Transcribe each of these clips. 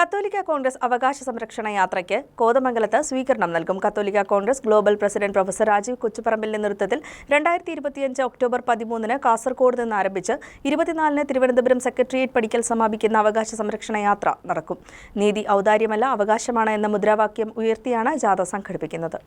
കത്തോലിക്ക കോൺഗ്രസ് അവകാശ സംരക്ഷണ യാത്രയ്ക്ക് കോതമംഗലത്ത് സ്വീകരണം നൽകും. കത്തോലിക്ക Congress global president professor Rajeev കൊച്ചുപറമ്പിലിന്റെ നേതൃത്വത്തിൽ രണ്ടായിരത്തി ഇരുപത്തിയഞ്ച് ഒക്ടോബർ പതിമൂന്നിന് കാസർഗോഡ് നിന്ന് ആരംഭിച്ച് ഇരുപത്തിനാലിന് തിരുവനന്തപുരം സെക്രട്ടേറിയറ്റ് പടിക്കൽ സമാപിക്കുന്ന അവകാശ സംരക്ഷണ യാത്ര നടക്കും. നീതി ഔദാര്യമല്ല അവകാശമാണ് എന്ന മുദ്രാവാക്യം ഉയർത്തിയാണ് ജാഥ സംഘടിപ്പിക്കുന്നത്.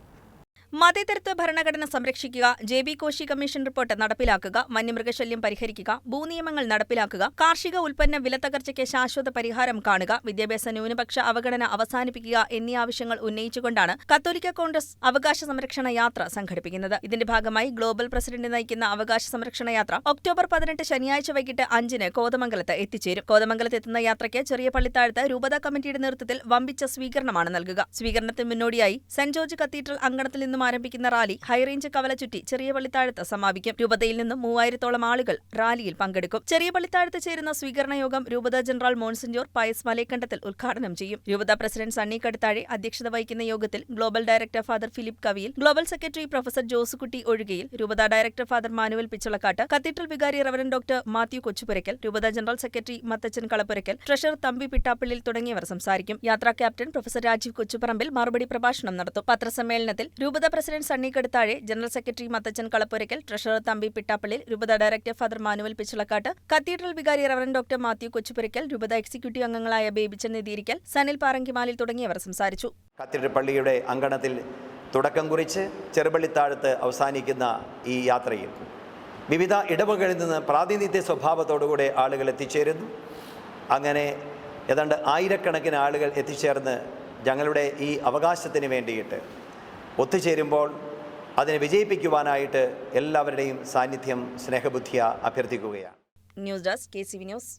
മതേതരത്വ ഭരണഘടന സംരക്ഷിക്കുക J B Koshy commission report നടപ്പിലാക്കുക വന്യമൃഗശല്യം പരിഹരിക്കുക ഭൂനിയമങ്ങൾ നടപ്പിലാക്കുക കാർഷിക ഉൽപ്പന്ന വിലത്തകർച്ചയ്ക്ക് ശാശ്വത പരിഹാരം കാണുക വിദ്യാഭ്യാസ ന്യൂനപക്ഷ അവഗണന അവസാനിപ്പിക്കുക എന്നീ ആവശ്യങ്ങൾ ഉന്നയിച്ചുകൊണ്ടാണ് കത്തോലിക്ക കോൺഗ്രസ് അവകാശ സംരക്ഷണ യാത്ര സംഘടിപ്പിക്കുന്നത്. ഇതിന്റെ ഭാഗമായി ഗ്ലോബൽ പ്രസിഡന്റ് നയിക്കുന്ന അവകാശ സംരക്ഷണ യാത്ര ഒക്ടോബർ പതിനെട്ട് ശനിയാഴ്ച വൈകിട്ട് അഞ്ചിന് കോതമംഗലത്ത് എത്തിച്ചേരും. കോതമംഗലത്ത് എത്തുന്ന യാത്രയ്ക്ക് ചെറിയ പള്ളിത്താഴത്ത് രൂപതാ കമ്മിറ്റിയുടെ നേതൃത്വത്തിൽ വമ്പിച്ച സ്വീകരണമാണ് നൽകുക. സ്വീകരണത്തിന് മുന്നോടിയായി സെന്റ് ജോർജ് കത്തീഡ്രൽ അങ്കണത്തിൽ നിന്നും ആരംഭിക്കുന്ന റാലി ഹൈറേഞ്ച് കവല ചുറ്റി ചെറിയ പള്ളിത്താഴത്ത് സമാപിക്കും. രൂപതയിൽ നിന്നും മൂവായിരത്തോളം ആളുകൾ റാലിയിൽ പങ്കെടുക്കും. ചെറിയ പള്ളിത്താഴത്ത് ചേരുന്ന സ്വീകരണ യോഗം രൂപത ജനറൽ മോൺസിഞ്ചോർ പയസ് മലേക്കണ്ടത്തിൽ ഉദ്ഘാടനം ചെയ്യും. രൂപത പ്രസിഡന്റ് സണ്ണി കടുത്താഴെ അധ്യക്ഷത വഹിക്കുന്ന യോഗത്തിൽ global director father Philip Kaviyil global secretary professor Josukutty Ozhukayil രൂപത director father Manuel Pichalakkattu cathedral വികാരി റവറൻ ഡോക്ടർ മാത്യു കൊച്ചുപുരയ്ക്കൽ രൂപത general secretary Mathachan Kalapurackal treasurer Thampi Pittappallil തുടങ്ങിയവർ സംസാരിക്കും. യാത്രാ ക്യാപ്റ്റൻ പ്രൊഫസർ രാജീവ് കൊച്ചുപറമ്പിൽ മറുപടി പ്രഭാഷണം നടത്തും. പത്രസമ്മേളനത്തിൽ രൂപത president Sunny Kaduthazhe general secretary Mathachan Kalapurackal treasurer Thampi Pittappallil രൂപത director father Manuel Pichalakkattu cathedral വികാരി റവറൻ ഡോക്ടർ മാത്യു കൊച്ചുപുരയ്ക്കൽ രൂപത എക്സിക്യൂട്ടീവ് അംഗങ്ങളായ ബേബിച്ചൻ നിതിരിക്കൽ സനിൽ പാറങ്കിമാലിൽ തുടങ്ങിയവർ സംസാരിച്ചു. കത്തീഡ്രൽ പള്ളിയുടെ അങ്കണത്തിൽ തുടക്കം കുറിച്ച് ചെറുപള്ളിത്താഴത്ത് അവസാനിക്കുന്ന ഈ യാത്രയിൽ വിവിധ ഇടവകളിൽ നിന്ന് പ്രാതിനിധ്യ സ്വഭാവത്തോടുകൂടെ ആളുകൾ എത്തിച്ചേരുന്നു. അങ്ങനെ ഏതാണ്ട് ആയിരക്കണക്കിന് ആളുകൾ എത്തിച്ചേർന്ന് ഞങ്ങളുടെ ഈ അവകാശത്തിന് വേണ്ടിയിട്ട് ഒത്തുചേരുമ്പോൾ അതിനെ വിജയിപ്പിക്കുവാനായിട്ട് എല്ലാവരുടെയും സാന്നിധ്യം സ്നേഹബുദ്ധിയ അഭ്യർത്ഥിക്കുകയാണ്. News desk K C V news.